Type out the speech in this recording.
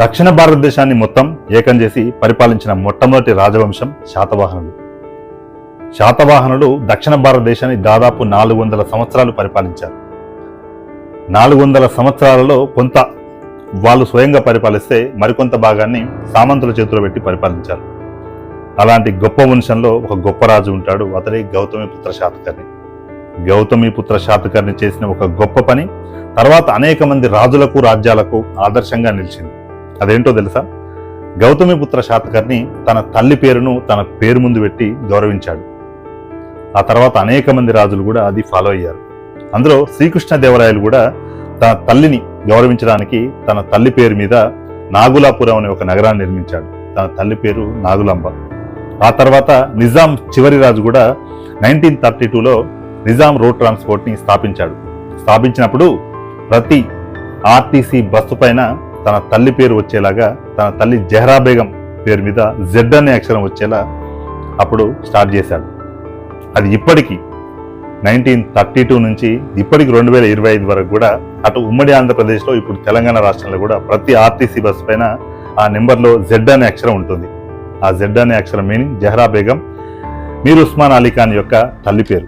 దక్షిణ భారతదేశాన్ని మొత్తం ఏకం చేసి పరిపాలించిన మొట్టమొదటి రాజవంశం శాతవాహనులు. శాతవాహనులు దక్షిణ భారతదేశాన్ని దాదాపు నాలుగు వందల సంవత్సరాలు పరిపాలించారు. నాలుగు వందల సంవత్సరాలలో కొంత వాళ్ళు స్వయంగా పరిపాలిస్తే మరికొంత భాగాన్ని సామంతుల చేతిలో పెట్టి పరిపాలించారు. అలాంటి గొప్ప వంశంలో ఒక గొప్ప రాజు ఉంటాడు అతడే గౌతమి పుత్ర శాతకర్ణి. గౌతమి పుత్ర శాతకర్ణి చేసిన ఒక గొప్ప పని తర్వాత అనేక మంది రాజులకు రాజ్యాలకు ఆదర్శంగా నిలిచింది. అదేంటో తెలుసా? గౌతమిపుత్ర శాతకర్ణి తన తల్లి పేరును తన పేరు ముందు పెట్టి గౌరవించాడు. ఆ తర్వాత అనేక మంది రాజులు కూడా అది ఫాలో అయ్యారు. అందులో శ్రీకృష్ణదేవరాయలు కూడా తన తల్లిని గౌరవించడానికి తన తల్లి పేరు మీద నాగులాపురం అనే ఒక నగరాన్ని నిర్మించాడు. తన తల్లి పేరు నాగులాంబ. ఆ తర్వాత నిజాం చివరి రాజు కూడా నైన్టీన్ థర్టీ టూలో నిజాం రోడ్ ట్రాన్స్పోర్ట్ని స్థాపించాడు. స్థాపించినప్పుడు ప్రతి ఆర్టీసీ బస్సు పైన తన తల్లి పేరు వచ్చేలాగా తన తల్లి జహ్రా బేగం పేరు మీద జెడ్ అనే అక్షరం వచ్చేలా అప్పుడు స్టార్ట్ చేశాడు. అది ఇప్పటికీ నైన్టీన్ థర్టీ టూ నుంచి ఇప్పటికి రెండు వేల ఇరవై ఐదు వరకు కూడా అటు ఉమ్మడి ఆంధ్రప్రదేశ్లో ఇప్పుడు తెలంగాణ రాష్ట్రంలో కూడా ప్రతి ఆర్టీసీ బస్ పైన ఆ నెంబర్లో జెడ్ అనే అక్షరం ఉంటుంది. ఆ జెడ్ అనే అక్షరం మీనింగ్ జెహరా బేగం మీర్ ఉస్మాన్ అలీ ఖాన్ యొక్క తల్లి పేరు.